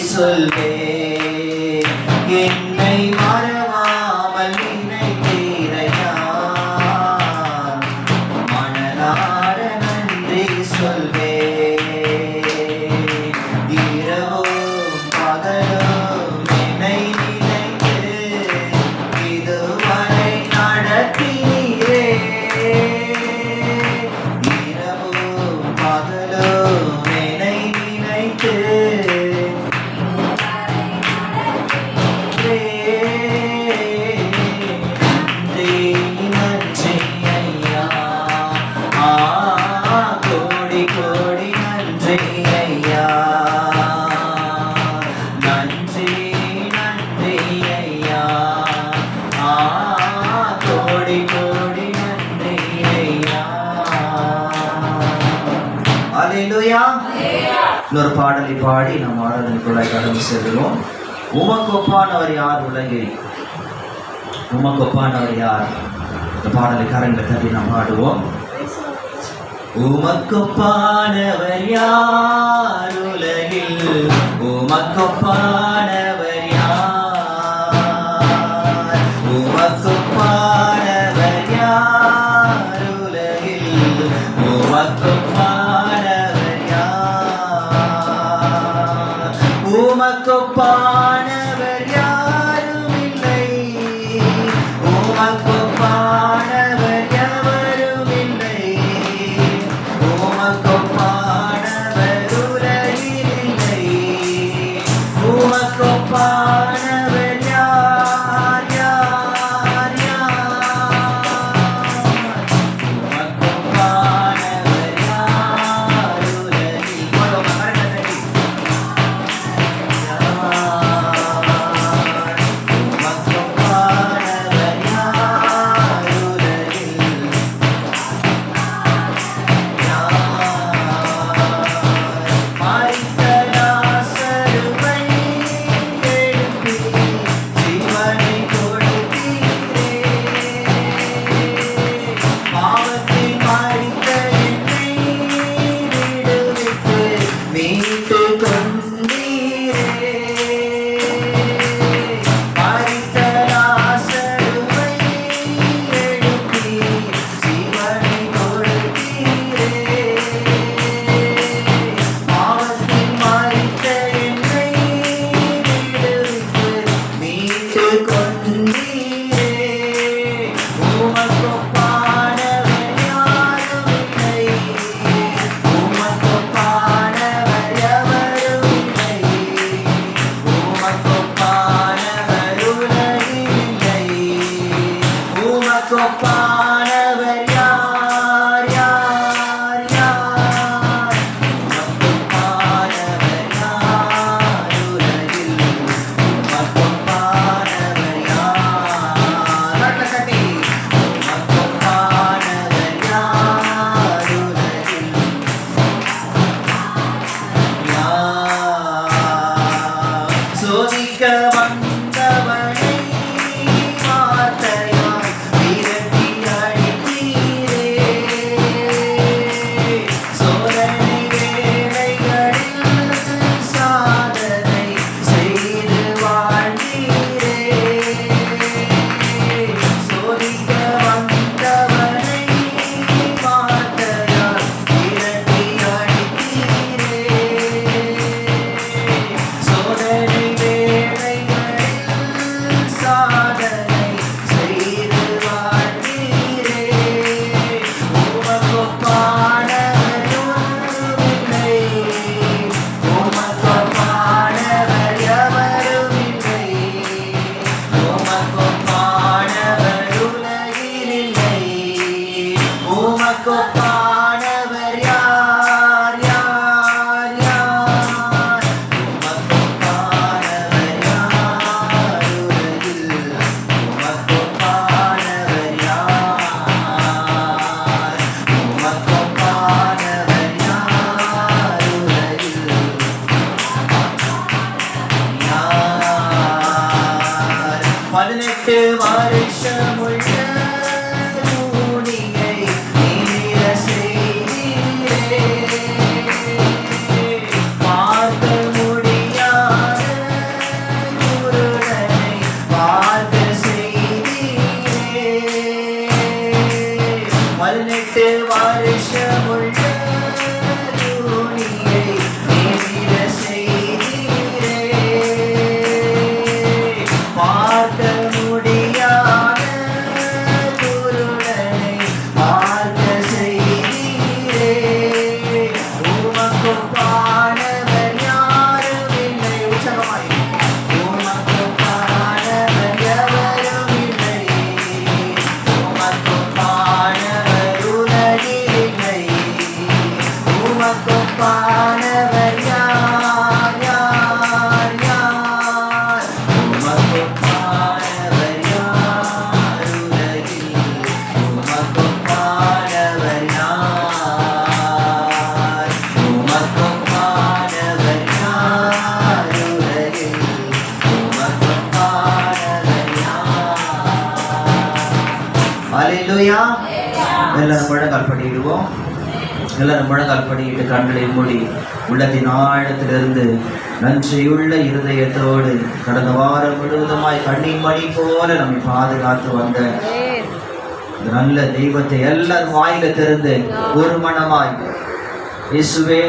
சொல்வே என்னை மரண அலையிலூயா இன்னொரு பாடலை பாடி நாம் ஆராதனைக்குள்ள கடந்து செல்கிறோம். உமக்கு ஒப்பானவர் யார் உலகில் உமக்கு ஒப்பானவர் யார்? இந்த பாடலை கரங்களை தட்டி நாம் பாடுவோம். உமக்கொப்பானவர் யார் உலகில்? உமக்கொப்பான Bye. Thank you. பதினெட்டு வருஷம் ஹalleluya. எல்லாரும் முழங்கால் படியிடுவோம் எல்லாரும் முழங்கால் படியிட்டு கண்களை மூடி உள்ளத்தின் ஆழத்திலிருந்து நன்றியுள்ள இருதயத்தோடு கடந்த வாரம் முழுவதுமாய் கண்ணின் மணி போல நம்மை பாதுகாத்து வந்த நல்ல தெய்வத்தை எல்லாரும் வாயில திறந்து ஒரு மனமாய் இயேசுவே